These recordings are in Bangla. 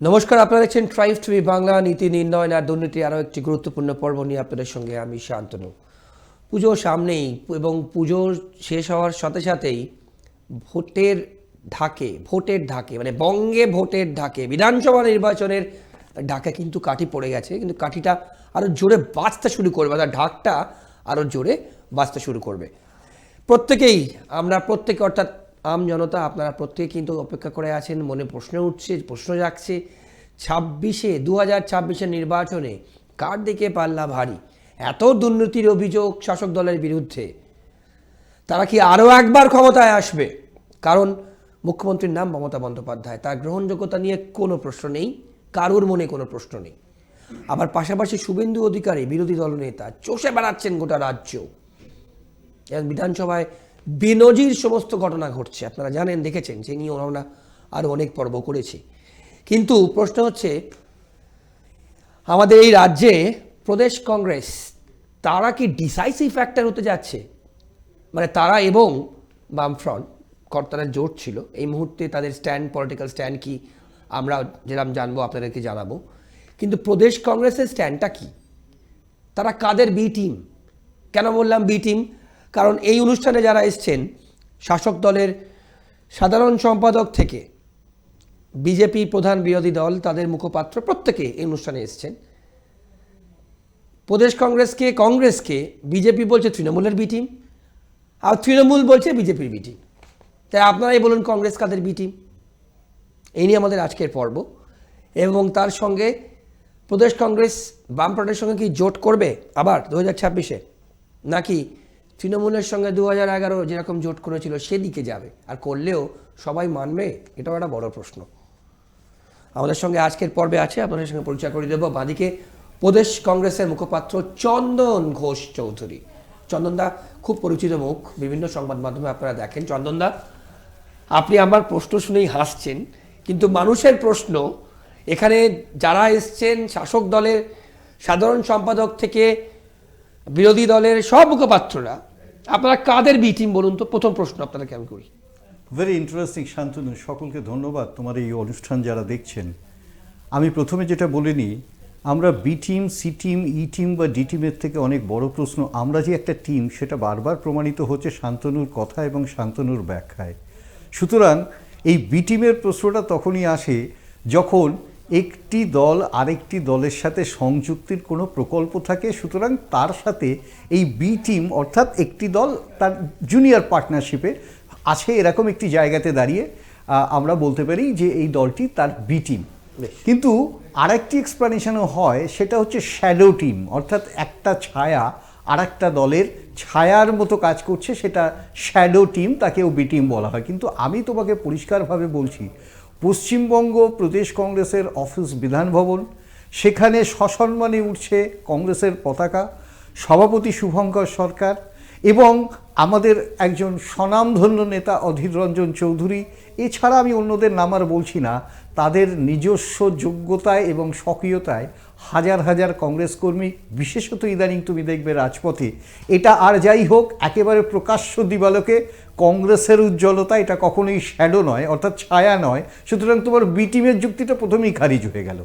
নমস্কার, আপনারা দেখছেন ট্রাইভ টিভি বাংলা, নীতি নির্ণয় আর দুর্নীতি আরও একটি গুরুত্বপূর্ণ পর্ব নিয়ে আপনাদের সঙ্গে আমি শান্তনু। পুজো সামনেই এবং পুজো শেষ হওয়ার সাথে সাথেই ভোটের ঢাকে ভোটের ঢাকে মানে বঙ্গে ভোটের ঢাকে, বিধানসভা নির্বাচনের ঢাকে কিন্তু কাঠি পড়ে গেছে, কিন্তু কাঠিটা আরও জোরে বাঁচতে শুরু করবে, অর্থাৎ ঢাকটা আরও জোরে বাঁচতে শুরু করবে। প্রত্যেকেই, আমরা প্রত্যেকে অর্থাৎ আম জনতা আপনারা প্রত্যেকে কিন্তু অপেক্ষা করে আছেন, মনে প্রশ্ন উঠছে, প্রশ্ন জাগছে। ছাব্বিশে দু হাজার ছাব্বিশের নির্বাচনে কার দিকে পাল্লা ভারী? এত দুর্নীতির অভিযোগ শাসক দলের বিরুদ্ধে। তারা কি আরও একবার ক্ষমতায় আসবে? কারণ মুখ্যমন্ত্রীর নাম মমতা বন্দ্যোপাধ্যায়, তার গ্রহণযোগ্যতা নিয়ে কোনো প্রশ্ন নেই, কারোর মনে কোনো প্রশ্ন নেই। আবার পাশাপাশি শুভেন্দু অধিকারী, বিরোধী দলনেতা, চষে বেড়াচ্ছেন গোটা রাজ্য। এবং বিধানসভায় বেনজির সমস্ত ঘটনা ঘটছে, আপনারা জানেন, দেখেছেন যে নিয়ে আমরা আরও অনেক পর্ব করেছি। কিন্তু প্রশ্ন হচ্ছে, আমাদের এই রাজ্যে প্রদেশ কংগ্রেস, তারা কি ডিসাইসিভ ফ্যাক্টর হতে যাচ্ছে? মানে তারা এবং বামফ্রন্ট, কর্তারা জোট ছিল, এই মুহূর্তে তাদের স্ট্যান্ড পলিটিক্যাল স্ট্যান্ড কি, আমরা যেরকম জানব, আপনাদেরকে জানাব। কিন্তু প্রদেশ কংগ্রেসের স্ট্যান্ডটা কি? তারা কাদের বি টিম কেন বললাম বি টিম কারণ এই অনুষ্ঠানে যারা এসছেন, শাসক দলের সাধারণ সম্পাদক থেকে বিজেপি প্রধান বিরোধী দল, তাদের মুখপাত্র প্রত্যেকে এই অনুষ্ঠানে এসছেন। প্রদেশ কংগ্রেসকে কংগ্রেসকে বিজেপি বলছে তৃণমূলের বি টিম, আর তৃণমূল বলছে বিজেপির বি টিম। তাই আপনারাই বলুন কংগ্রেস কাদের বি টিম? এই নিয়ে আমাদের আজকের পর্ব। এবং তার সঙ্গে প্রদেশ কংগ্রেস বামফ্রন্টের সঙ্গে কি জোট করবে আবার দু হাজার ছাব্বিশে? নাকি তৃণমূলের সঙ্গে দু হাজার এগারো যেরকম জোট করেছিল সেদিকে যাবে। আর করলেও সবাই মানবে, এটাও একটা বড় প্রশ্ন। আমাদের সঙ্গে আজকের পর্বে আছে, আপনাদের সঙ্গে পরিচয় করে দেবো। বাঁদিকে প্রদেশ কংগ্রেসের মুখপাত্র চন্দন ঘোষ চৌধুরী। চন্দনদা খুব পরিচিত মুখ, বিভিন্ন সংবাদ মাধ্যমে আপনারা দেখেন। চন্দনদা আপনি আমার প্রশ্ন শুনেই হাসছেন, কিন্তু মানুষের প্রশ্ন, এখানে যারা এসছেন শাসক দলের সাধারণ সম্পাদক থেকে বিরোধী দলের সব মুখপাত্ররা আপনারা কাদের বি টিম বলুন তো? প্রথম প্রশ্ন আপনাদেরকে আমি করি। ভেরি ইন্টারেস্টিং শান্তনু সকলকে ধন্যবাদ তোমার এই অনুষ্ঠান যারা দেখছেন। আমি প্রথমে যেটা বলে নিই, আমরা B team C team E team বা ডি টিমের থেকে অনেক বড় প্রশ্ন, আমরা যে একটা টিম সেটা বারবার প্রমাণিত হচ্ছে শান্তনুর কথা এবং শান্তনুর ব্যাখ্যায়। সুতরাং এই বি টিমের প্রশ্নটা তখনই আসে যখন একটি দল আরেকটি দলের সাথে সংযুক্তির কোনো প্রকল্প থাকে সুতরাং তার সাথে এই বি টিম অর্থাৎ একটি দল তার জুনিয়র পার্টনারশিপে আছে এরকম একটি জায়গাতে দাঁড়িয়ে আমরা বলতে পারি যে এই দলটি তার বি টিম। কিন্তু আরেকটি এক্সপ্লানেশনও হয় সেটা হচ্ছে শ্যাডো টিম অর্থাৎ একটা ছায়া আর একটা দলের ছায়ার মতো কাজ করছে সেটা শ্যাডো টিম তাকেও বি টিম বলা হয় কিন্তু আমি তোমাকে পরিষ্কারভাবে বলছি পশ্চিমবঙ্গ প্রদেশ কংগ্রেসের অফিস বিধান ভবন সেখানে সসম্মানে উঠছে কংগ্রেসের পতাকা, সভাপতি শুভঙ্কর সরকার এবং আমাদের একজন স্বনামধন্য নেতা অধীর রঞ্জন চৌধুরী। এছাড়া আমি অন্যদের নাম আর বলছি না তাদের নিজস্ব যোগ্যতায় এবং স্বকীয়তায় হাজার হাজার কংগ্রেস কর্মী বিশেষত ইদানিং তুমি দেখবে রাজপথে। এটা আর যাই হোক একেবারে প্রকাশ্য দিবালোকে কংগ্রেসের উজ্জ্বলতা এটা কখনোই শ্যাডো নয় অর্থাৎ ছায়া নয়। সুতরাং তোমার বি টিমের যুক্তিটা প্রথমেই খারিজ হয়ে গেল।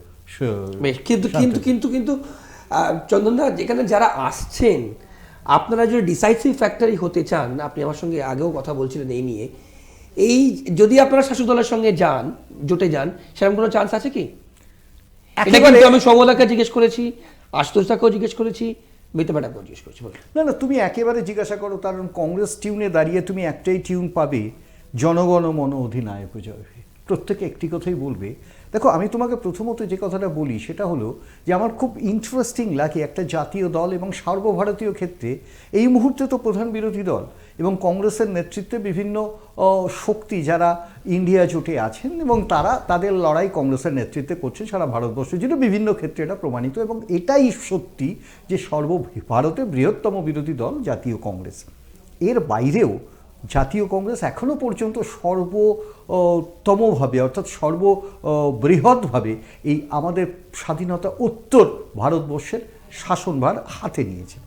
কিন্তু কিন্তু কিন্তু কিন্তু আহ, চন্দনদা যেখানে যারা আসছেন আপনারা যদি ডিসাইসিভ ফ্যাক্টরি হতে চান আপনি আমার সঙ্গে আগেও কথা বলছিলেন এই নিয়ে এই যদি আপনারা শাসক দলের সঙ্গে যান জোটে যান সেরকম কোনো চান্স আছে কি এটা কিন্তু আমি সমলাকে জিজ্ঞেস করেছি আশুতোষদাকেও জিজ্ঞেস করেছি মিতবাটাকেও জিজ্ঞেস করেছি না না তুমি একেবারে জিজ্ঞাসা করো কারণ কংগ্রেস টিউনে দাঁড়িয়ে তুমি একটাই টিউন পাবে জনগণ মন অধিনায়ক জয়। প্রত্যেকে একটি কথাই বলবে। দেখো, আমি তোমাকে প্রথমত যে কথাটা বলি সেটা হলো যে আমার খুব ইন্টারেস্টিং লাগে একটা জাতীয় দল এবং সর্বভারতীয় ক্ষেত্রে এই মুহূর্তে তো প্রধান বিরোধী দল এবং কংগ্রেসের নেতৃত্বে বিভিন্ন শক্তি যারা ইন্ডিয়া জোটে আছেন এবং তারা তাদের লড়াই কংগ্রেসের নেতৃত্বে করছে সারা ভারতবর্ষ জুড়ে বিভিন্ন ক্ষেত্রে এটা প্রমাণিত এবং এটাই সত্যি যে সর্ব ভারতে বৃহত্তম বিরোধী দল জাতীয় কংগ্রেস। এর বাইরেও জাতীয় কংগ্রেস এখনও পর্যন্ত সর্বতমভাবে অর্থাৎ সর্ব বৃহৎভাবে এই আমাদের স্বাধীনতা উত্তর ভারতবর্ষের শাসনভার হাতে নিয়েছে।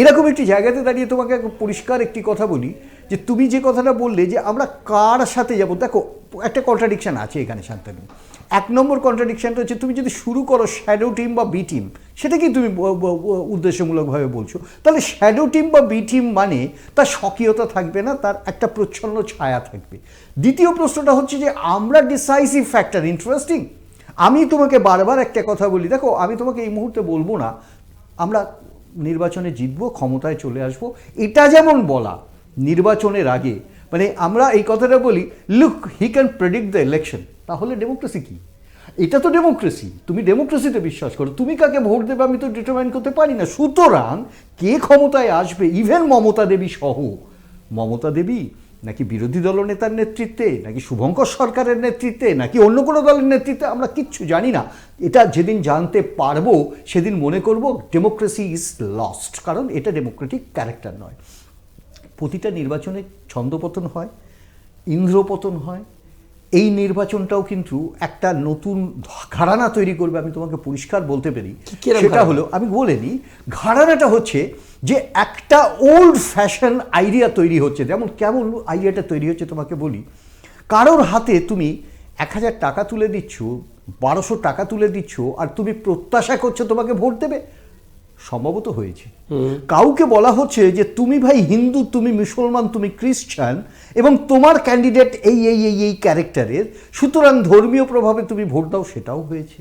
এরকম একটি জায়গাতে দাঁড়িয়ে তোমাকে পরিষ্কার একটি কথা বলি, যে তুমি যে কথাটা বললে যে আমরা কার সাথে যাব, দেখো একটা কন্ট্রাডিকশান আছে এখানে, শান্তনু। এক নম্বর কন্ট্রাডিকশানটা হচ্ছে তুমি যদি শুরু করো শ্যাডো টিম বা বি টিম সেটাকেই তুমি ব- ব- ব- উদ্দেশ্যমূলকভাবে বলছো? তাহলে শ্যাডো টিম বা বি টিম মানে তার স্বকীয়তা থাকবে না, তার একটা প্রচ্ছন্ন ছায়া থাকবে। দ্বিতীয় প্রশ্নটা হচ্ছে যে, আমরা ডিসাইসিভ ফ্যাক্টর ইন্টারেস্টিং আমি তোমাকে বারবার একটা কথা বলি, দেখো, আমি তোমাকে এই মুহূর্তে বলব না, আমরা নির্বাচনে জিতবো, ক্ষমতায় চলে আসব, এটা যেমন বলা, নির্বাচনের আগে মানে আমরা এই কথাটা বলি look he can predict the election তাহলে ডেমোক্রেসি কি? এটা তো ডেমোক্রেসি তুমি ডেমোক্রেসিতে বিশ্বাস করো। তুমি কাকে ভোট দেবে আমি তো ডিটারমাইন করতে পারি না। সুতরাং কে ক্ষমতায় আসবে? ইভেন মমতা দেবী সহ। মমতা দেবী নাকি বিরোধী দলনেতার নেতৃত্বে, নাকি শুভঙ্কর সরকারের নেতৃত্বে, নাকি অন্য কোনো দলের নেতৃত্বে? আমরা কিচ্ছু জানি না। এটা যেদিন জানতে পারব, সেদিন মনে করব ডেমোক্রেসি ইজ লস্ট কারণ এটা ডেমোক্রেটিক ক্যারেক্টার নয়। প্রতিটা নির্বাচনে ছন্দপতন হয় ইন্দ্রপতন হয় এই নির্বাচনটাও কিন্তু একটা নতুন ঘরানা তৈরি করবে আমি তোমাকে পরিষ্কার বলতে পারি। সেটা হলো আমি বলে নিই ঘরানাটা হচ্ছে যে একটা ওল্ড ফ্যাশন আইডিয়া তৈরি হচ্ছে। যেমন কেমন আইডিয়াটা তৈরি হচ্ছে তোমাকে বলি। কারোর হাতে তুমি এক হাজার টাকা তুলে দিচ্ছ বারোশো টাকা তুলে দিচ্ছ আর তুমি প্রত্যাশা করছ তোমাকে ভোট দেবে। সম্ভবত হয়েছে। কাউকে বলা হচ্ছে যে তুমি ভাই হিন্দু তুমি মুসলমান তুমি খ্রিস্টান এবং তোমার ক্যান্ডিডেট এই এই এই এই ক্যারেক্টারের সুতরাং ধর্মীয় প্রভাবে তুমি ভোট দাও সেটাও হয়েছে।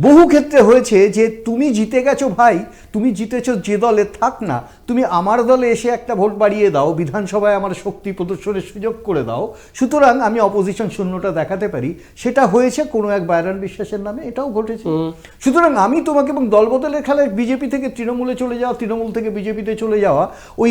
বহু ক্ষেত্রে হয়েছে যে তুমি জিতে গেছো ভাই তুমি জিতেছো যে দলে থাক না তুমি আমার দলে এসে একটা ভোট বাড়িয়ে দাও বিধানসভায় আমার শক্তি প্রদর্শনের সুযোগ করে দাও। সুতরাং আমি অপোজিশন শূন্যটা দেখাতে পারি সেটা হয়েছে কোনো এক বাইরান বিশ্বাসের নামে এটাও ঘটেছে। সুতরাং আমি তোমাকে এবং দলবদলের খেলায় বিজেপি থেকে তৃণমূলে চলে যাওয়া তৃণমূল থেকে বিজেপিতে চলে যাওয়া, ওই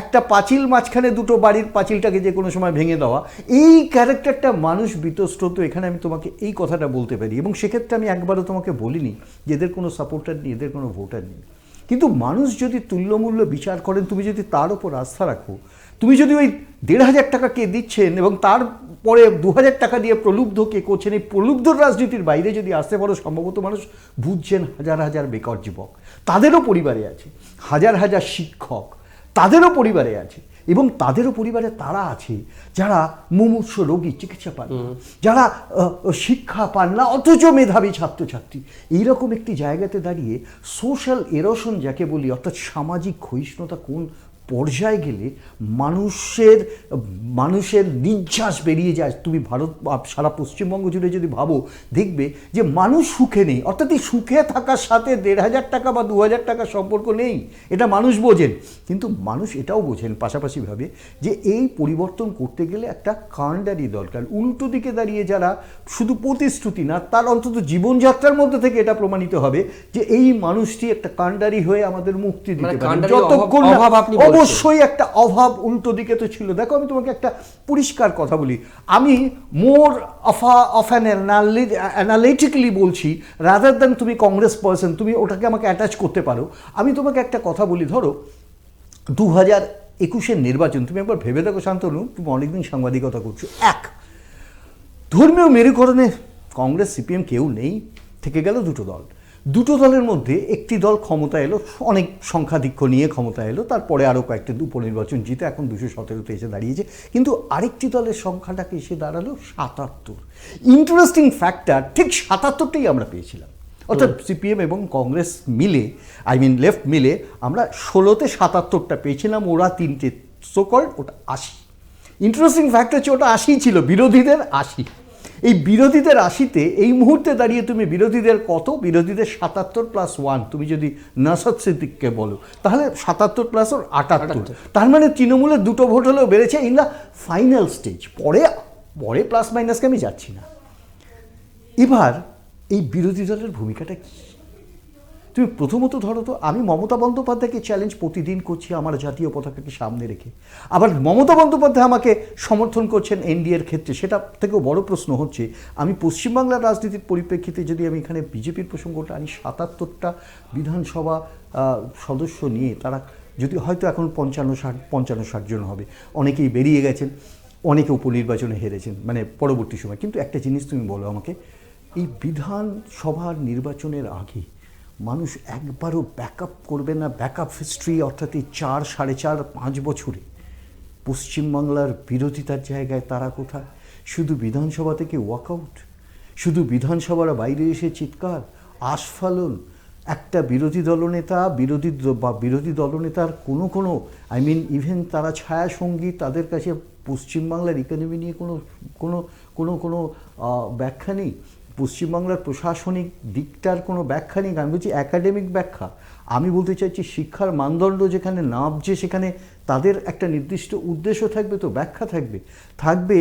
একটা পাঁচিল মাঝখানে দুটো বাড়ির পাঁচিলটাকে যে কোনো সময় ভেঙে দেওয়া, এই ক্যারেক্টারটা মানুষ বিতস্রোত, এখানে আমি তোমাকে এই কথাটা বলতে পারি। এবং সেক্ষেত্রে আমি একবারও তোমাকে বলিনি যে এদের কোনো সাপোর্টার নেই, এদের কোনো ভোটার নেই। কিন্তু মানুষ যদি তুল্যমূল্য বিচার করেন, তুমি যদি তার ওপর আস্থা রাখো, তুমি যদি ওই দেড় হাজার টাকা কে দিচ্ছেন এবং তারপরে দু হাজার টাকা দিয়ে প্রলুব্ধ কে করছেন, এই প্রলুব্ধ রাজনীতির বাইরে যদি আসতে পারো, সম্ভবত মানুষ বুঝছেন হাজার হাজার বেকার যুবক। তাদেরও পরিবারে আছে। হাজার হাজার শিক্ষক তাদেরও পরিবারে আছে এবং তাদেরও পরিবারে তারা আছে যারা মুমূর্ষ রোগী চিকিৎসা পান যারা শিক্ষা পান না অথচ মেধাবী ছাত্রছাত্রী। এইরকম একটি জায়গাতে দাঁড়িয়ে সোশ্যাল এরোশন যাকে বলি অর্থাৎ সামাজিক ক্ষয়িষ্ণুতা কোন পর্যায়ে গেলে মানুষের মানুষের নিঃশ্বাস বেরিয়ে যায়। তুমি ভারত সারা পশ্চিমবঙ্গ জুড়ে যদি ভাবো দেখবে যে মানুষ সুখে নেই। অর্থাৎ এই সুখে থাকার সাথে দেড় হাজার টাকা বা দু হাজার টাকার সম্পর্ক নেই। এটা মানুষ বোঝেন। কিন্তু মানুষ এটাও বোঝেন পাশাপাশিভাবে যে এই পরিবর্তন করতে গেলে একটা কাণ্ডারি দরকার। উল্টো দিকে দাঁড়িয়ে যারা শুধু প্রতিশ্রুতি না তার অন্তত জীবনযাত্রার মধ্যে থেকে এটা প্রমাণিত হবে যে এই মানুষটি একটা কাণ্ডারি হয়ে আমাদের মুক্তি দিতে মানে পারে। যতক্ষণ অভাব- আপনি। অবশ্যই একটা অভাব উল্টো দিকে তো ছিল। দেখো, আমি তোমাকে একটা পরিষ্কার কথা বলি। আমি more of of an analytically বলছি রাদার দ্যান তুমি কংগ্রেস পার্সন তুমি ওটাকে আমাকে অ্যাটাচ করতে পারো। আমি তোমাকে একটা কথা বলি, ধরো দু হাজার একুশের নির্বাচন, তুমি একবার ভেবে দেখো শান্তনু, তুমি অনেকদিন সাংবাদিকতা করছ। এক, ধর্মীয় মেরুকরণে কংগ্রেস, সিপিএম কেউ নেই, থেকে গেল দুটো দল। দুটো দলের মধ্যে একটি দল ক্ষমতা এলো অনেক সংখ্যাধিক্য নিয়ে ক্ষমতা এলো তারপরে আরও কয়েকটি উপনির্বাচন জিতে এখন দুশো সতেরোতে এসে দাঁড়িয়েছে। কিন্তু আরেকটি দলের সংখ্যাটাকে এসে দাঁড়াল? সাতাত্তর। ইন্টারেস্টিং ফ্যাক্টর ঠিক সাতাত্তরটাই আমরা পেয়েছিলাম। অর্থাৎ সিপিএম এবং কংগ্রেস মিলে আই মিন লেফট মিলে আমরা ষোলোতে সাতাত্তরটা পেয়েছিলাম ওরা তিনটে সোকল ওটা আশি। ইন্টারেস্টিং ফ্যাক্ট হচ্ছে ওটা আশি ছিল বিরোধীদের আশি। এই বিরোধীদের রাশিতে এই মুহূর্তে দাঁড়িয়ে তুমি বিরোধীদের কত? বিরোধীদের সাতাত্তর প্লাস ওয়ান তুমি যদি নাসাদ সিদ্দিককে বলো তাহলে সাতাত্তর প্লাস ওর আটাত্তর। তার মানে তৃণমূলের দুটো ভোট হলেও বেড়েছে ইন দ্য ফাইনাল স্টেজ পরে পরে প্লাস মাইনাসকে আমি যাচ্ছি না। এবার এই বিরোধী দলের ভূমিকাটা কি? তুমি প্রথমত ধরো তো, আমি মমতা বন্দ্যোপাধ্যায়কে চ্যালেঞ্জ প্রতিদিন করছি আমার জাতীয় পতাকাকে সামনে রেখে। আবার মমতা বন্দ্যোপাধ্যায় আমাকে সমর্থন করছেন এনডিএর ক্ষেত্রে, সেটা থেকেও বড় প্রশ্ন হচ্ছে, আমি পশ্চিমবাংলার রাজনীতির পরিপ্রেক্ষিতে যদি আমি এখানে বিজেপির প্রসঙ্গটা আনি সাতাত্তরটা বিধানসভা সদস্য নিয়ে তারা যদি হয়তো এখন পঞ্চান্ন ষাট পঞ্চান্ন ষাট জন হবে, অনেকেই বেরিয়ে গেছেন, অনেকে উপনির্বাচনে হেরেছেন মানে পরবর্তী সময়। কিন্তু একটা জিনিস তুমি বলো আমাকে, এই বিধানসভার নির্বাচনের আগে মানুষ একবারও ব্যাকআপ করবে না, ব্যাকআপ হিস্ট্রি অর্থাৎ এই চার, সাড়ে চার, পাঁচ বছরে। পশ্চিমবাংলার বিরোধিতার জায়গায়, তারা কোথায়? শুধু বিধানসভা থেকে ওয়াকআউট শুধু বিধানসভার বাইরে এসে চিৎকার? আস্ফালন? একটা বিরোধী দলনেতা, বিরোধী বা বিরোধী দলনেতার কোনো কোনো আই মিন ইভেন তারা ছায়া সঙ্গী তাদের কাছে পশ্চিমবাংলার ইকোনমি নিয়ে কোনো কোনো কোনো কোনো ব্যাখ্যা নেই। পশ্চিমবাংলার প্রশাসনিক দিকটার কোনো ব্যাখ্যা নেই আমি বলছি অ্যাকাডেমিক ব্যাখ্যা। আমি বলতে চাইছি, শিক্ষার মানদণ্ড যেখানে নামছে, সেখানে তাদের একটা নির্দিষ্ট উদ্দেশ্য থাকবে তো, ব্যাখ্যা থাকবে। থাকবে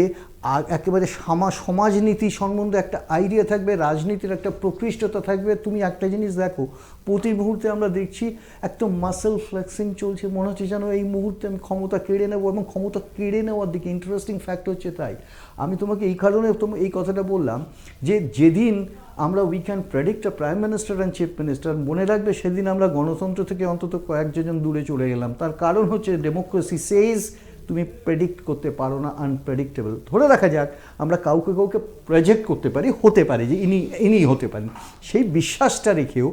একেবারে সামা, সমাজনীতি সম্বন্ধে একটা আইডিয়া থাকবে, রাজনীতির একটা প্রকৃষ্টতা থাকবে। তুমি একটা জিনিস দেখো, প্রতি মুহূর্তে আমরা দেখছি, একদম মাসেল ফ্লেক্সিং চলছে, মনে হচ্ছে যেন এই মুহূর্তে আমি ক্ষমতা কেড়ে নেব এবং ক্ষমতা কেড়ে নেওয়ার দিকে ইন্টারেস্টিং ফ্যাক্ট হচ্ছে তাই। আমি তোমাকে এই কারণে তোমার এই কথাটা বললাম যে, যেদিন আমরা we can predict a prime minister and chief minister মনে রাখবে সেদিন আমরা গণতন্ত্র থেকে অন্তত কয়েকজন দূরে চলে গেলাম। তার কারণ হচ্ছে ডেমোক্রেসি সেজ তুমি প্রেডিক্ট করতে পারো না আনপ্রেডিক্টেবল ধরে রাখা যাক, আমরা কাউকে কাউকে প্রজেক্ট করতে পারি, হতে পারে যে ইনি ইনি হতে পারেন। সেই বিশ্বাসটা রেখেও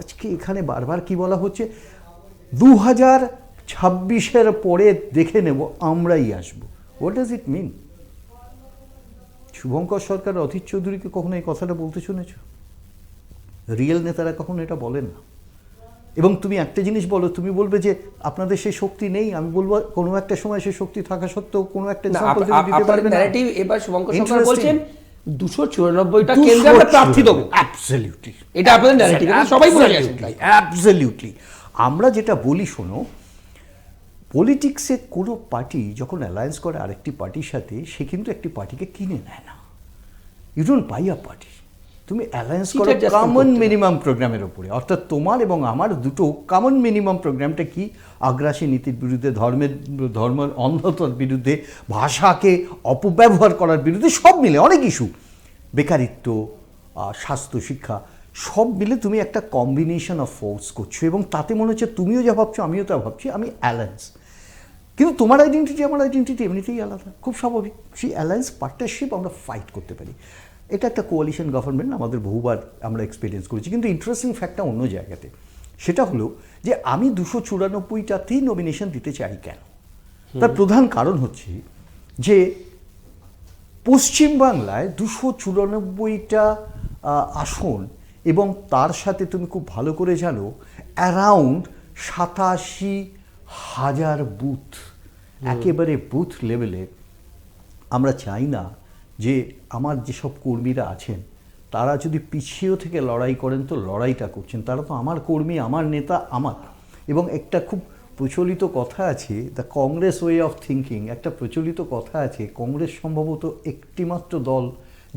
আজকে এখানে বারবার কি বলা হচ্ছে? দু হাজার ছাব্বিশের পরে দেখে নেব, আমরাই আসব। What does it mean Shubhankar Sarkar Adhir চৌধুরীকে কখনো এই কথাটা বলতে শুনেছ? রিয়েল নেতারা কখনো এটা বলেন না। এবং তুমি একটা জিনিস বলো তুমি বলবে যে আপনাদের সেই শক্তি নেই আমি বলব কোনো একটা সময় সেই শক্তি থাকা সত্ত্বেও কোনো একটা দিতে পারবে না। ন্যারেটিভ এবার শুভঙ্কর সরকার বলছেন দুশো চুরানব্বইটা কেন্দ্রে আমরা প্রার্থী দেবো। অ্যাবসলিউটলি এটা আপনাদের এটা সবাই বলে অ্যাবসলিউটলি আমরা যেটা বলি শোনো পলিটিক্সে কোনো পার্টি যখন অ্যালায়েন্স করে আরেকটি পার্টির সাথে সে কিন্তু একটি পার্টিকে কিনে নেয় না। You don't buy a party তুমি অ্যালায়েন্স করো কমন মিনিমাম প্রোগ্রামের ওপরে অর্থাৎ তোমার এবং আমার দুটো কমন মিনিমাম প্রোগ্রামটা কি? আগ্রাসী নীতির বিরুদ্ধে ধর্মের ধর্মের অন্ধতার বিরুদ্ধে ভাষাকে অপব্যবহার করার বিরুদ্ধে সব মিলে অনেক ইস্যু বেকারিত্ব স্বাস্থ্য শিক্ষা সব মিলে তুমি একটা কম্বিনেশন অফ ফোর্স করছ এবং তাতে মনে হচ্ছে তুমিও যা ভাবছ আমিও তা ভাবছি আমি অ্যালায়েন্স কিন্তু তোমার আইডেন্টিটি আমার আইডেন্টিটি এমনিতেই আলাদা খুব স্বাভাবিক। সেই অ্যালায়েন্স পার্টনারশিপ আমরা ফাইট করতে পারি। এটা একটা কোয়ালিশন গভর্নমেন্ট আমাদের বহুবার আমরা এক্সপিরিয়েন্স করেছি কিন্তু ইন্টারেস্টিং ফ্যাক্টটা অন্য জায়গাতে। সেটা হলো যে আমি দুশো চুরানব্বইটাতেই নমিনেশন দিতে চাই কেন? তার প্রধান কারণ হচ্ছে যে পশ্চিমবাংলায় দুশো চুরানব্বইটা আসন এবং তার সাথে তুমি খুব ভালো করে জানো অ্যারাউন্ড সাতাশি হাজার বুথ একেবারে বুথ লেভেলে আমরা চাই না যে আমার যেসব কর্মীরা আছেন তারা যদি পিছিয়েও থেকে লড়াই করেন তো লড়াইটা করছেন। তারা তো আমার কর্মী আমার নেতা আমার। এবং একটা খুব প্রচলিত কথা আছে the Congress way of thinking একটা প্রচলিত কথা আছে কংগ্রেস সম্ভবত একটিমাত্র দল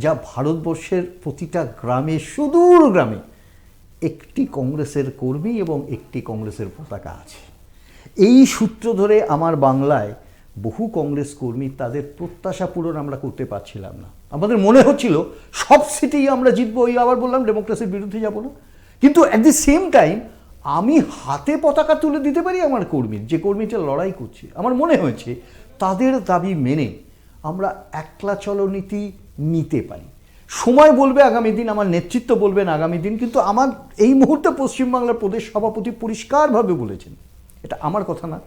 যা ভারতবর্ষের প্রতিটা গ্রামে, সুদূর গ্রামে একটি কংগ্রেসের কর্মী এবং একটি কংগ্রেসের পতাকা আছে। এই সূত্র ধরে আমার বাংলায় বহু কংগ্রেস কর্মী তাদের প্রত্যাশা পূরণ আমরা করতে পারছিলাম না। আমাদের মনে হচ্ছিল, সব সিটেই আমরা জিতবো ওই আবার বললাম, ডেমোক্রেসির বিরুদ্ধে যাব না। কিন্তু অ্যাট দি সেম টাইম আমি হাতে পতাকা তুলে দিতে পারি আমার কর্মীর, যে কর্মীটা লড়াই করছে। আমার মনে হয়েছে, তাদের দাবি মেনে আমরা একলা চলনীতি নিতে পারি। সময় বলবে আগামী দিন, আমার নেতৃত্ব বলবেন আগামী দিন, কিন্তু আমার এই মুহূর্তে পশ্চিমবাংলার প্রদেশ সভাপতি পরিষ্কারভাবে বলেছেন। এটা আমার কথা না।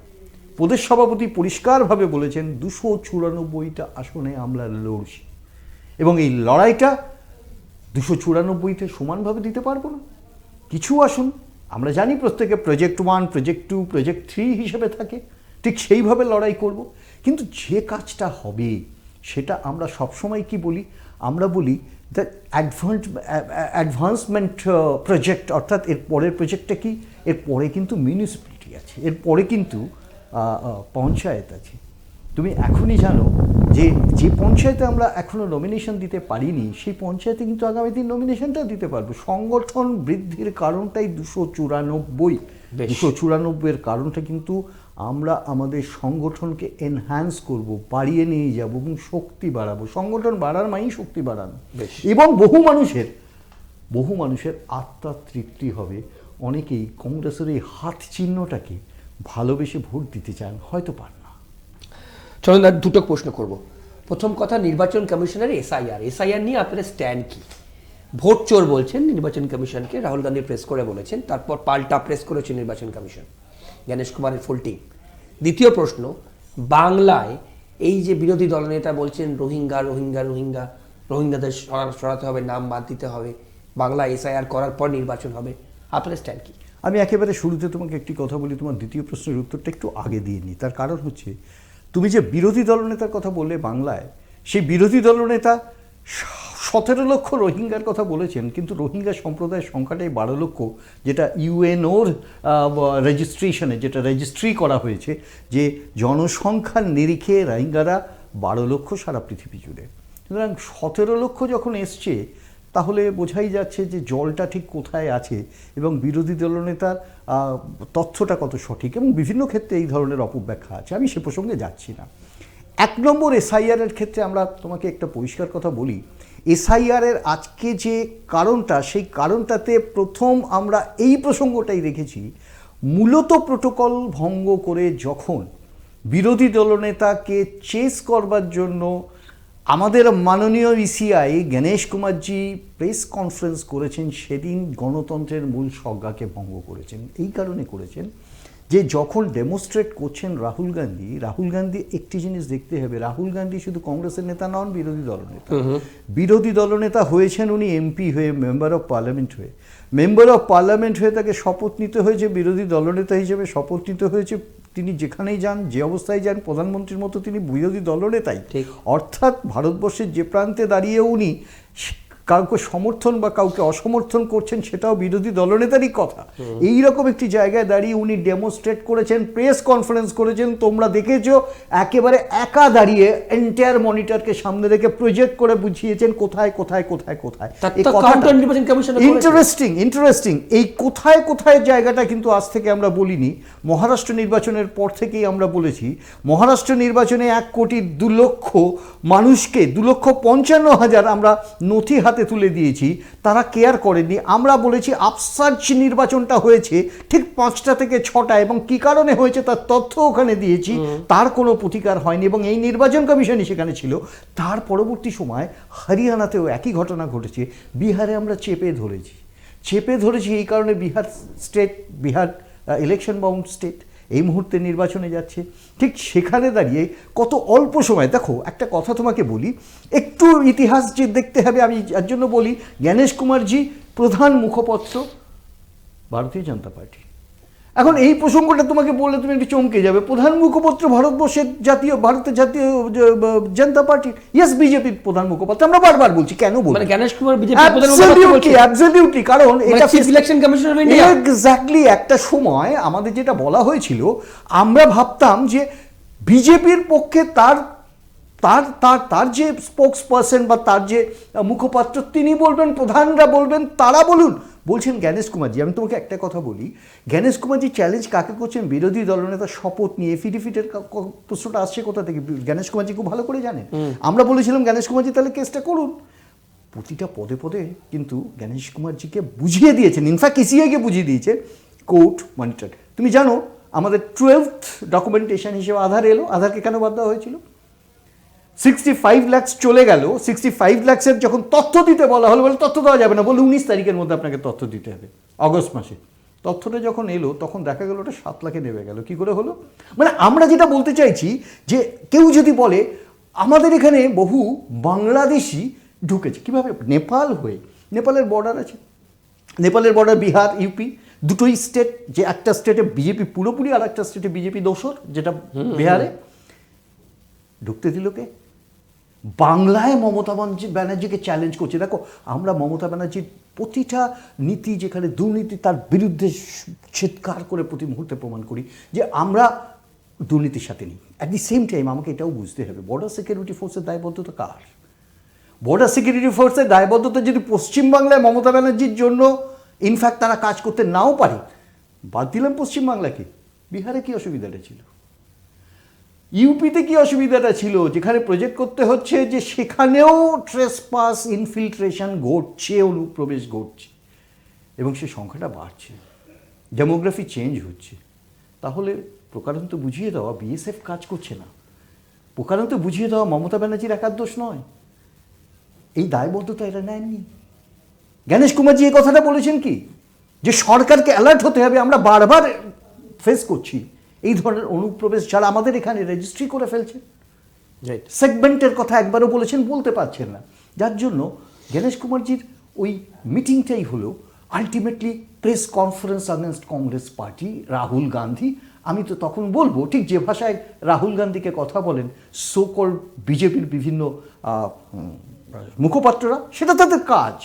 প্রদেশ সভাপতি পরিষ্কারভাবে বলেছেন, দুশো চুরানব্বইটা আসনে আমরা লড়ছি। এবং এই লড়াইটা দুশো চুরানব্বইতে সমানভাবে দিতে পারব না। কিছু আসুন, আমরা জানি প্রত্যেকে project one project two project three হিসেবে থাকে। ঠিক সেইভাবে লড়াই করব। কিন্তু যে কাজটা হবে সেটা আমরা সবসময় কি বলি? আমরা বলি দ্য অ্যাডভান্স অ্যাডভান্সমেন্ট প্রজেক্ট অর্থাৎ এর পরের প্রজেক্টটা কি? এর পরে কিন্তু মিউনিসিপ্যালিটি আছে। এর পরে কিন্তু পঞ্চায়েত আছে। তুমি এখনই জানো যে যে পঞ্চায়েতে আমরা এখনও নমিনেশন দিতে পারিনি সেই পঞ্চায়েতে কিন্তু আগামী দিন নমিনেশনটা দিতে পারব। সংগঠন বৃদ্ধির কারণটাই দুশো চুরানব্বই। দুশো চুরানব্বইয়ের কারণটা কিন্তু আমরা আমাদের সংগঠনকে এনহ্যান্স করব বাড়িয়ে নিয়ে যাব এবং শক্তি বাড়াবো। সংগঠন বাড়ার মানেই শক্তি বাড়ানো। এবং বহু মানুষের বহু মানুষের আত্মার তৃপ্তি হবে। অনেকেই কংগ্রেসের এই হাত চিহ্নটাকে ভালোবেসে ভোট দিতে চান হয়তো পান না। চলুন আর দুটো প্রশ্ন করব। প্রথম কথা নির্বাচন কমিশনের এসআইআর। এসআইআর নিয়ে আপনাদের স্ট্যান্ড কি? ভোট চোর বলছেন নির্বাচন কমিশনকে রাহুল গান্ধী প্রেস করে বলেছেন তারপর পাল্টা প্রেস করেছে নির্বাচন কমিশন। জ্ঞানেশ কুমারের ফুল টিম দ্বিতীয় প্রশ্ন, বাংলায় এই যে বিরোধী দলনেতা বলছেন, রোহিঙ্গা রোহিঙ্গা রোহিঙ্গা, রোহিঙ্গাদের সরাতে হবে, নাম বাদ দিতে হবে, বাংলা এসআইআর করার পর নির্বাচন হবে। আপনার স্ট্যান্ড কি? আমি একেবারে শুরুতে তোমাকে একটি কথা বলি, তোমার দ্বিতীয় প্রশ্নের উত্তরটা একটু আগে দিয়ে নিই। তার কারণ হচ্ছে, তুমি যে বিরোধী দলনেতার কথা বললে বাংলায়, সেই বিরোধী দলনেতা সতেরো লক্ষ রোহিঙ্গার কথা বলেছেন, কিন্তু রোহিঙ্গা সম্প্রদায়ের সংখ্যাটাই বারো লক্ষ, যেটা ইউএনওর রেজিস্ট্রেশনে যেটা রেজিস্ট্রি করা হয়েছে, যে জনসংখ্যার নিরিখে রোহিঙ্গারা বারো লক্ষ সারা পৃথিবী জুড়ে। সুতরাং সতেরো লক্ষ যখন এসছে, তাহলে বোঝাই যাচ্ছে যে জলটা ঠিক কোথায় আছে এবং বিরোধী দলনেতার তথ্যটা কত সঠিক এবং বিভিন্ন ক্ষেত্রে এই ধরনের অপব্যাখ্যা আছে। আমি সে প্রসঙ্গে যাচ্ছি না। এক নম্বর এসআইআরের ক্ষেত্রে আমরা তোমাকে একটা পরিষ্কার কথা বলি এসআইআর এর আজকে যে কারণটা, সেই কারণটাতে প্রথম আমরা এই প্রসঙ্গটাই রেখেছি। মূলত প্রোটোকল ভঙ্গ করে যখন বিরোধী দলনেতাকে চেস করবার জন্য আমাদের মাননীয় ECI Ganesh Kumarji press conference করেছেন, সেদিন গণতন্ত্রের মূল সংজ্ঞাকে ভঙ্গ করেছেন। এই কারণে করেছেন। যে যখন ডেমোস্ট্রেট করছেন রাহুল গান্ধী রাহুল গান্ধী একটি জিনিস দেখতে হবে রাহুল গান্ধী শুধু কংগ্রেসের নেতা নন বিরোধী দলনেতা বিরোধী দলনেতা হয়েছেন উনি এমপি হয়ে মেম্বার অফ পার্লামেন্ট হয়ে। মেম্বার অফ পার্লামেন্ট হয়ে তাকে শপথ নিতে হয়েছে বিরোধী দলনেতা হিসেবে শপথ নিতে হয়েছে তিনি যেখানেই যান যে অবস্থায় যান প্রধানমন্ত্রীর মতো তিনি বিরোধী দলনেতাই। অর্থাৎ ভারতবর্ষের যে প্রান্তে দাঁড়িয়ে উনি কাউকে সমর্থন বা কাউকে অসমর্থন করছেন সেটাও বিরোধী দলনেতারই কথা। এই রকম একটি জায়গায় দাঁড়িয়ে উনি ডেমনস্ট্রেট করেছেন প্রেস কনফারেন্স করেছেন তোমরা দেখেছ একেবারে একা দাঁড়িয়ে এন্টায়ার মনিটরকে সামনে রেখে প্রজেক্ট করে বুঝিয়েছেন কোথায় কোথায় কোথায় কোথায়। ইন্টারেস্টিং ইন্টারেস্টিং এই কোথায় কোথায় জায়গাটা কিন্তু আজ থেকে আমরা বলিনি মহারাষ্ট্র নির্বাচনের পর থেকেই আমরা বলেছি মহারাষ্ট্র নির্বাচনে এক কোটি দু লক্ষ মানুষকে দু লক্ষ পঞ্চান্ন হাজার আমরা নথি হাতে তুলে দিয়েছি তারা কেয়ার করেনি আমরা বলেছি আফসার্চ নির্বাচনটা হয়েছে ঠিক পাঁচটা থেকে ছটা এবং কি কারণে হয়েছে তার তথ্য ওখানে দিয়েছি তার কোনো প্রতিকার হয়নি এবং এই নির্বাচন কমিশনই সেখানে ছিল। তার পরবর্তী সময় হরিয়ানাতেও একই ঘটনা ঘটেছে। বিহারে আমরা চেপে ধরেছি। চেপে ধরেছি এই কারণে Bihar state Bihar election bound state এই মুহূর্তে নির্বাচনে যাচ্ছে। ঠিক সেখানে দাঁড়িয়ে কত অল্প সময়, দেখো, একটা কথা তোমাকে বলি, একটু ইতিহাস যে দেখতে হবে, আমি যার জন্য বলি, জ্ঞানেশ কুমারজি প্রধান মুখপত্র, ভারতীয় জনতা পার্টি এখন এই প্রসঙ্গটা তোমাকে বললে তুমি একটু চমকে যাবে। প্রধান মুখপত্র ভারতবর্ষের জাতীয় ভারতের জাতীয় জনতা পার্টি ইয়েস বিজেপির প্রধান মুখপত্র। আমরা বারবার বলছি কেন বলছি মানে জ্ঞানেশ কুমার বিজেপি অ্যাবসলিউটলি কারণ এটা chief election commission of India exactly একটা সময় আমাদের যেটা বলা হয়েছিল আমরা ভাবতাম যে বিজেপির পক্ষে তার তার তার তার যে স্পোক্স পার্সন বা তার যে মুখপাত্র তিনি বলবেন প্রধানরা বলবেন তারা বলুন। বলছেন জ্ঞানেশ কুমারজি আমি তোমাকে একটা কথা বলি। জ্ঞানেশ কুমারজি চ্যালেঞ্জ কাকে করছেন? বিরোধী দলনেতা শপথ নিয়ে ক- প্রশ্নটা আসছে কোথা থেকে? জ্ঞানেশ কুমারজি খুব ভালো করে জানেন। আমরা বলেছিলাম জ্ঞানেশ কুমারজি তাহলে কেসটা করুন। প্রতিটা পদে পদে কিন্তু গণেশ কুমারজিকে বুঝিয়ে দিয়েছেন। ইনফ্যাক্ট ইসিআইকে বুঝিয়ে দিয়েছে কোর্ট মনিটর তুমি জানো আমাদের টুয়েলথ ডকুমেন্টেশন হিসেবে আধার এলো। আধারকে কেন বাদ দেওয়া হয়েছিল? সিক্সটি ফাইভ ল্যাক্স চলে গেল সিক্সটি ফাইভ ল্যাক্সের যখন তথ্য দিতে বলা হলো বলে তথ্য দেওয়া যাবে না বলে উনিশ তারিখের মধ্যে আপনাকে তথ্য দিতে হবে অগস্ট মাসে। তথ্যটা যখন এলো তখন দেখা গেল ওটা সাত লাখে নেমে গেল। কি করে হলো? মানে আমরা যেটা বলতে চাইছি যে কেউ যদি বলে আমাদের এখানে বহু বাংলাদেশি ঢুকেছে। কীভাবে? নেপাল হয়ে। নেপালের বর্ডার আছে। নেপালের বর্ডার বিহার ইউপি দুটোই স্টেট যে একটা স্টেটে বিজেপি পুরোপুরি আর একটা স্টেটে বিজেপি দোসর যেটা বিহারে। ঢুকতে দিল কে? বাংলায় মমতা ব্যানার্জিকে চ্যালেঞ্জ করছে। দেখো, আমরা মমতা ব্যানার্জির প্রতিটা নীতি যেখানে দুর্নীতি তার বিরুদ্ধে চিৎকার করে প্রতি মুহূর্তে প্রমাণ করি যে আমরা দুর্নীতির সাথে নেই। অ্যাট দি সেম টাইম আমাকে এটাও বুঝতে হবে বর্ডার সিকিউরিটি ফোর্সের দায়বদ্ধতা কার? বর্ডার সিকিউরিটি ফোর্সের দায়বদ্ধতা যদি পশ্চিমবাংলায় মমতা ব্যানার্জির জন্য ইনফ্যাক্ট তারা কাজ করতে নাও পারে, বাদ দিলাম পশ্চিমবাংলাকে বিহারে কি অসুবিধাটা ছিল? ইউপিতে কি অসুবিধাটা ছিল? যেখানে প্রজেক্ট করতে হচ্ছে যে সেখানেও ট্রেসপাস ইনফিল্ট্রেশন ঘটছে, অনুপ্রবেশ ঘটছে এবং সে সংখ্যাটা বাড়ছে। ডেমোগ্রাফি চেঞ্জ হচ্ছে। তাহলে প্রকারান্ত বুঝিয়ে দেওয়া বিএসএফ কাজ করছে না। প্রকারান্ত বুঝিয়ে দেওয়া মমতা ব্যানার্জির একার দোষ নয়। এই দায়বদ্ধতা এরা নেননি। জ্ঞানেশ কুমারজি এই কথাটা বলেছেন কি? যে সরকারকে অ্যালার্ট হতে হবে, আমরা বারবার ফেস করছি। এই ধরনের অনুপ্রবেশ যারা আমাদের এখানে রেজিস্ট্রি করে ফেলছে। রাইট সেগমেন্টের কথা একবারও বলেছেন বলতে পারছেন না। যার জন্য গণেশ কুমারজির ওই মিটিংটাই হলো ultimately press conference against Congress party Rahul Gandhi আমি তো তখন বলব ঠিক যে ভাষায় রাহুল গান্ধীকে কথা বলেন সোকল বিজেপির বিভিন্ন মুখপাত্ররা সেটা তাদের কাজ।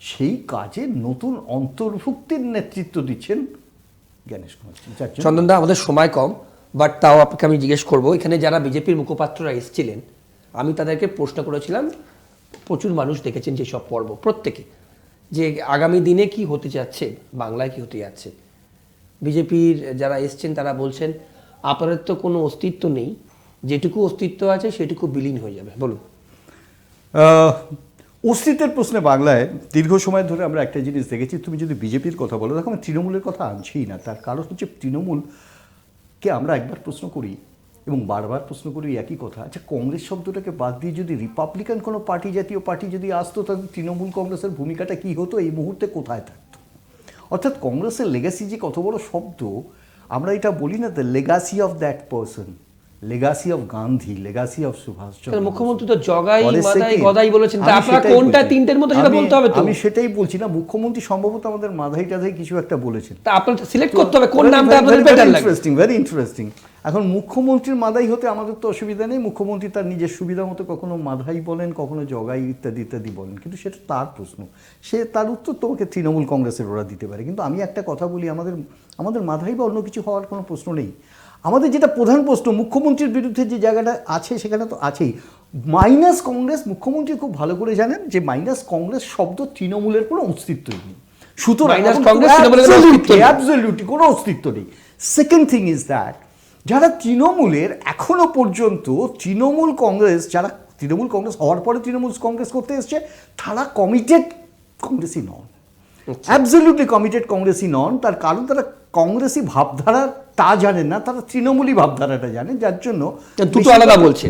সেই কাজে নতুন অন্তর্ভুক্তির নেতৃত্ব দিচ্ছেন জ্ঞানেশ কুমার যার জন্য চন্দনদা আমাদের সময় কম বাট তাও আপনাকে আমি জিজ্ঞেস করব এখানে যারা বিজেপির মুখপাত্ররা এসেছিলেন আমি তাদেরকে প্রশ্ন করেছিলাম প্রচুর মানুষ দেখেছেন যেসব পর্ব প্রত্যেকে যে আগামী দিনে কি হতে যাচ্ছে বাংলায় কি হতে যাচ্ছে। বিজেপির যারা এসছেন তারা বলছেন আপনাদের তো কোনো অস্তিত্ব নেই যেটুকু অস্তিত্ব আছে সেটুকু বিলীন হয়ে যাবে বলুন। আহ, অস্তিত্বের প্রশ্নে বাংলায় দীর্ঘ সময় ধরে আমরা একটা জিনিস দেখেছি, তুমি যদি বিজেপির কথা বলো দেখো আমি তৃণমূলের কথা আনছিই না। তার কারণ হচ্ছে তৃণমূলকে আমরা একবার প্রশ্ন করি এবং বারবার প্রশ্ন করি একই কথা আচ্ছা কংগ্রেস শব্দটাকে বাদ দিয়ে যদি রিপাবলিকান কোনো পার্টি, জাতীয় পার্টি যদি আসতো, তাহলে তৃণমূল কংগ্রেসের ভূমিকাটা কী হতো? এই মুহূর্তে কোথায় থাকতো? অর্থাৎ কংগ্রেসের লেগাসি যে কত বড় শব্দ, আমরা এটা বলি না the legacy of that person legacy of Gandhi legacy of Subhash মুখ্যমন্ত্রী তো জগাই মাদাই গদাই বলেছেন। তা আপনারা কোনটা। তিনটের মধ্যে সেটা বলতে হবে তো? আমি সেটাই বলছি না মুখ্যমন্ত্রী সম্ভবত আমাদের মাধাই টাধাই কিছু একটা বলেছেন। তা আপনার সিলেক্ট করতে হবে কোন নামটা আপনাদের বেটার লাগে ইন্টারেস্টিং ভেরি ইন্টারেস্টিং এখন মুখ্যমন্ত্রীর মাদাই হতে আমাদের তো অসুবিধা নেই মুখ্যমন্ত্রী তার নিজের সুবিধা মতো কখনো মাধাই বলেন কখনো জগাই ইত্যাদি ইত্যাদি বলেন। কিন্তু সেটা তার প্রশ্ন। সে তার উত্তর তোমাকে তৃণমূল কংগ্রেসের ওরা দিতে পারে। কিন্তু আমি একটা কথা বলি আমাদের আমাদের মাধাই বা অন্য কিছু হওয়ার কোনো প্রশ্ন নেই। আমাদের যেটা প্রধান প্রশ্ন মুখ্যমন্ত্রীর বিরুদ্ধে যে জায়গাটা আছে সেখানে তো আছেই। মাইনাস কংগ্রেস মুখ্যমন্ত্রী খুব ভালো করে জানেন যে মাইনাস কংগ্রেস শব্দ তৃণমূলের কোনো অস্তিত্বই নেই। সুতরাং কোনো অস্তিত্ব নেই। অ্যাবসলিউটলি কোনো অস্তিত্ব নেই। সেকেন্ড থিং ইজ দ্যাট যারা তৃণমূলের এখনও পর্যন্ত তৃণমূল কংগ্রেস যারা তৃণমূল কংগ্রেস হওয়ার পরে তৃণমূল কংগ্রেস করতে এসছে তারা কমিটেড কংগ্রেসই নন। অ্যাবসলিউটলি কমিটেড কংগ্রেসই নন। তার কারণ তারা কংগ্রেসি ভাবধারা তা জানেন না তারা তৃণমূলী ভাবধারাটা জানেন যার জন্য দুটো আলাদা বলছে.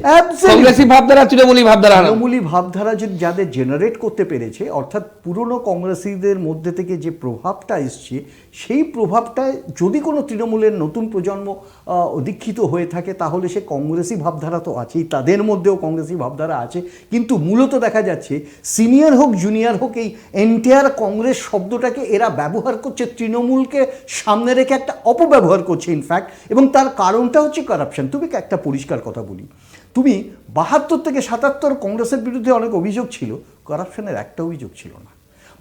কংগ্রেসি ভাবধারা তৃণমূলী ভাবধারা তৃণমূলী ভাবধারা যে যাদের জেনারেট করতে পেরেছে অর্থাৎ পুরনো কংগ্রেসিদের মধ্যে থেকে যে প্রভাবটা এসছে সেই প্রভাবটায় যদি কোনো তৃণমূলের নতুন প্রজন্ম দীক্ষিত হয়ে থাকে তাহলে সে কংগ্রেসি ভাবধারা তো আছেই। তাদের মধ্যেও কংগ্রেসি ভাবধারা আছে। কিন্তু মূলত দেখা যাচ্ছে সিনিয়র হোক জুনিয়র হোক এই এনটিআর কংগ্রেস শব্দটাকে এরা ব্যবহার করছে তৃণমূলকে সামনে রেখে একটা অপব্যবহার করছে। ইনফ্যাক্ট এবং তার কারণটা হচ্ছে কারাপশন তুমি একটা পরিষ্কার কথা বলি। তুমি বাহাত্তর থেকে সাতাত্তর কংগ্রেসের বিরুদ্ধে অনেক অভিযোগ ছিল করাপশনের একটা অভিযোগ ছিল না।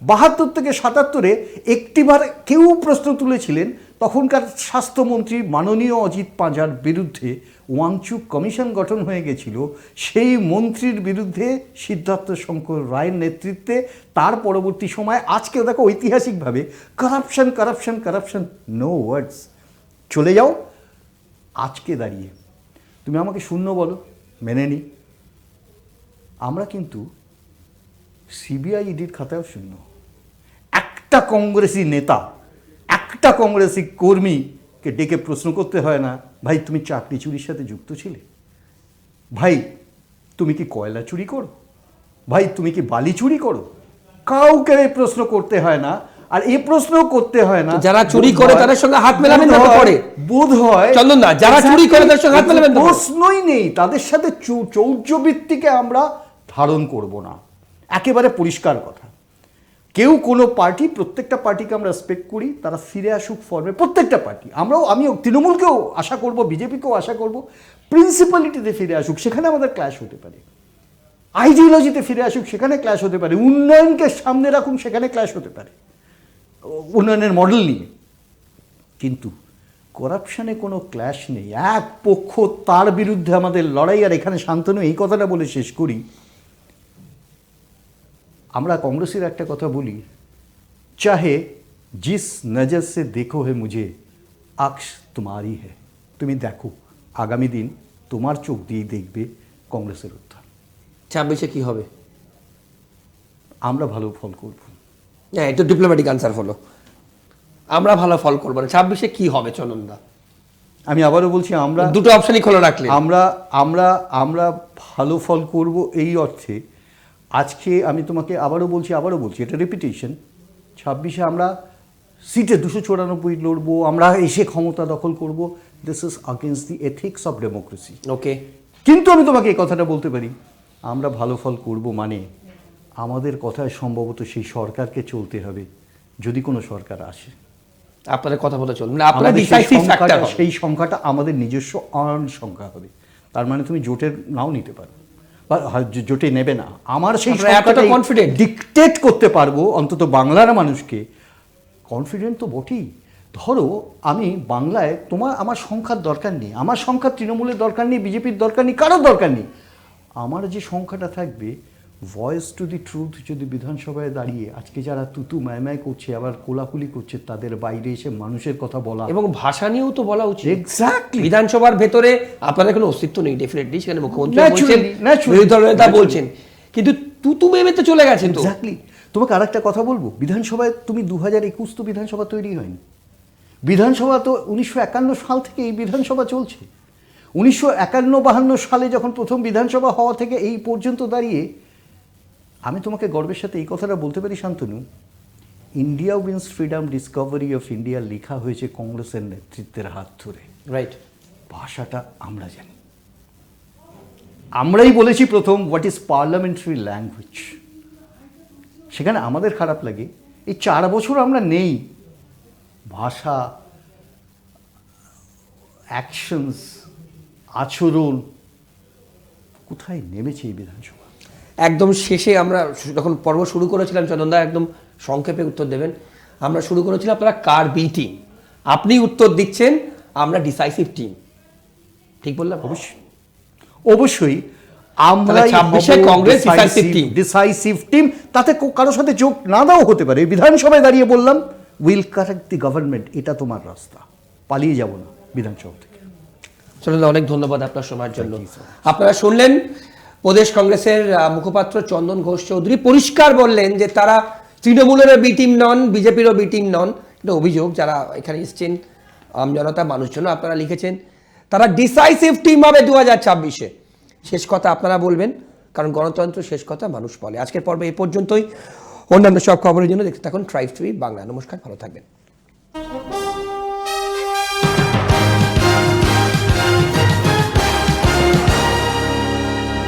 বাহাত্তর থেকে সাতাত্তরে একটিবার কেউ প্রশ্ন তুলেছিলেন, তখনকার স্বাস্থ্যমন্ত্রী মাননীয় অজিত পাঁজার বিরুদ্ধে ওয়াংচুক কমিশন গঠন হয়ে গেছিল, সেই মন্ত্রীর বিরুদ্ধে সিদ্ধার্থ শঙ্কর রায়ের নেতৃত্বে তার পরবর্তী সময় আজকে দেখো ঐতিহাসিকভাবে corruption corruption corruption no words চলে যাও, আজকে দাঁড়িয়ে। তুমি আমাকে শূন্য বলো, মেনে নিই আমরা কিন্তু সিবিআই ইডির খাতায় শূন্য। একটা কংগ্রেসি নেতা, একটা কংগ্রেসি কর্মীকে ডেকে প্রশ্ন করতে হয় না, ভাই, তুমি চাকরি চুরির সাথে যুক্ত ছিলে? ভাই, তুমি কি কয়লা চুরি করো? ভাই, তুমি কি বালি চুরি করো? কাউকে প্রশ্ন করতে হয় না আর এই প্রশ্ন করতে হয় না। যারা চুরি করে তাদের সঙ্গে হাত মেলাবেন না পরে। বোধ হয়। চন্দন দা, যারা চুরি করে তাদের সঙ্গে হাত মেলাবেন না প্রশ্নই নেই। তাদের সাথে চৌর্যবৃত্তিকে আমরা ধারণ করব না। একেবারে পরিষ্কার কথা। কেউ কোনো পার্টি প্রত্যেকটা পার্টিকে আমরা রেসপেক্ট করি তারা ফিরে আসুক ফর্মে প্রত্যেকটা পার্টি। আমরাও আমিও তৃণমূলকেও আশা করব বিজেপিকেও আশা করব প্রিন্সিপালিটিতে ফিরে আসুক। সেখানে আমাদের ক্লাশ হতে পারে। আইডিওলজিতে ফিরে আসুক সেখানে ক্লাশ হতে পারে। উন্নয়নকে সামনে রাখুন সেখানে ক্লাশ হতে পারে। উন্নয়নের মডেল নিয়ে। কিন্তু করাপশনে কোনো ক্ল্যাশ নেই। এক পক্ষ তার বিরুদ্ধে আমাদের লড়াই আর এখানে শান্তনু এই কথাটা বলে শেষ করি। আমরা কংগ্রেসের একটা কথা বলি চাহে জিস নজর সে দেখো হে মুঝে আক্স তোমারই হে। তুমি দেখো আগামী দিন তোমার চোখ দিয়েই দেখবে কংগ্রেসের উত্থান। ছাব্বিশে কি হবে? আমরা ভালো ফল করব। হ্যাঁ এটা ডিপ্লোম্যাটিক আনসার হলো। আমরা ভালো ফল করব না। ছাব্বিশে কি হবে চন্দনদা আমি আবারও বলছি আমরা দুটো অপশনই খোলা রাখলে আমরা আমরা আমরা ভালো ফল করব এই অর্থে। আজকে আমি তোমাকে আবারও বলছি আবারও বলছি এটা রেপিটেশন ছাব্বিশে আমরা সিটে দুশো চৌরানব্বই লড়বো আমরা এসে ক্ষমতা দখল করব। This is against the ethics of democracy okay কিন্তু আমি তোমাকে এই কথাটা বলতে পারি আমরা ভালো ফল করব মানে আমাদের কথায় সম্ভবত সেই সরকারকে চলতে হবে যদি কোনো সরকার আসে। আপনাদের কথা বলে চলুন না আপনারা সেই সংখ্যাটা- ফ্যাক্টর সেই সংখ্যাটা আমাদের নিজস্ব আর্ন সংখ্যা হবে। তার মানে তুমি জোটের নাও নিতে পারো বা জোটে নেবে না। আমার সেই এতটা ডিকটেট করতে পারব অন্তত বাংলার মানুষকে। কনফিডেন্ট তো বটেই। ধরো আমি বাংলায় তোমার আমার সংখ্যার দরকার নেই আমার সংখ্যা তৃণমূলের দরকার নেই বিজেপির দরকার নেই কারোর দরকার নেই। আমার যে সংখ্যাটা থাকবে ভয়েস টু দি ট্রুথ যদি বিধানসভায় দাঁড়িয়ে আজকে যারা তুতু ম্যায় করছে আবার কোলাকুলি করছে তাদের বাইরে এসে মানুষের কথা বলা। এবং ভাষা নিয়েও তো বলা উচিত। এক্স্যাক্টলি বিধানসভার ভেতরে আপনাদের কোনো অস্তিত্ব নেই ডেফিনেটলি সেখানে মুখ্যমন্ত্রী বলছেন বিরোধী দলের নেতা বলছেন। কিন্তু তুতু মেমে তো চলে গেছেন তো। এক্স্যাক্টলি তোমাকে আরেকটা কথা বলব। বিধানসভায় তুমি দু হাজার একুশ তো বিধানসভা তৈরি হয়নি। বিধানসভা তো উনিশশো একান্ন সাল থেকে এই বিধানসভা চলছে। উনিশশো একান্ন বাহান্ন সালে যখন প্রথম বিধানসভা হওয়া থেকে এই পর্যন্ত দাঁড়িয়ে আমি তোমাকে গর্বের সাথে এই কথাটা বলতে পারি Shantanu. India wins freedom discovery of India লেখা হয়েছে কংগ্রেসের নেতৃত্বের হাত ধরে। রাইট ভাষাটা আমরা জানি। আমরাই বলেছি প্রথম হোয়াট ইজ পার্লামেন্টারি ল্যাঙ্গুয়েজ সেখানে আমাদের খারাপ লাগে। এই চার বছর আমরা নেই। ভাষা অ্যাকশনস আচরণ কোথায় নেমেছে এই বিধানসভা? একদম শেষে আমরা যখন পর্ব শুরু করেছিলাম চন্দনদা একদম সংক্ষেপে উত্তর দেবেন। আমরা শুরু করেছিলাম আপনারা কার বি টিম? আপনি উত্তর দিচ্ছেন আমরা ডিসাইসিভ টিম ঠিক বললাম? অবশ্যই। অবশ্যই। আমরা তাহলে 26 এ Congress decisive team। Decisive team তাতে কারোর সাথে যোগ না দাও হতে পারে। বিধানসভায় দাঁড়িয়ে বললাম উইল কারেক্ট দি গভর্নমেন্ট এটা তোমার রাস্তা। পালিয়ে যাব না বিধানসভা থেকে। চন্দনদা অনেক ধন্যবাদ আপনার সময়ের জন্য। আপনারা শুনলেন প্রদেশ কংগ্রেসের মুখপাত্র চন্দন ঘোষ চৌধুরী পরিষ্কার বললেন যে তারা তৃণমূলেরও বি টিম নন, বিজেপিরও বি টিম নন। এটা অভিযোগ, যারা এখানে এসছেন, আম জনতা মানুষজন আপনারা লিখেছেন। তারা ডিসাইসিভ টিম হবে দু হাজার ছাব্বিশে। শেষ কথা আপনারা বলবেন, কারণ গণতন্ত্র শেষ কথা মানুষ বলে। আজকের পর্বে এ পর্যন্তই। অন্যান্য সব খবরের জন্য দেখতে থাকুন ট্রাইভ টিভি বাংলা। নমস্কার, ভালো থাকবেন।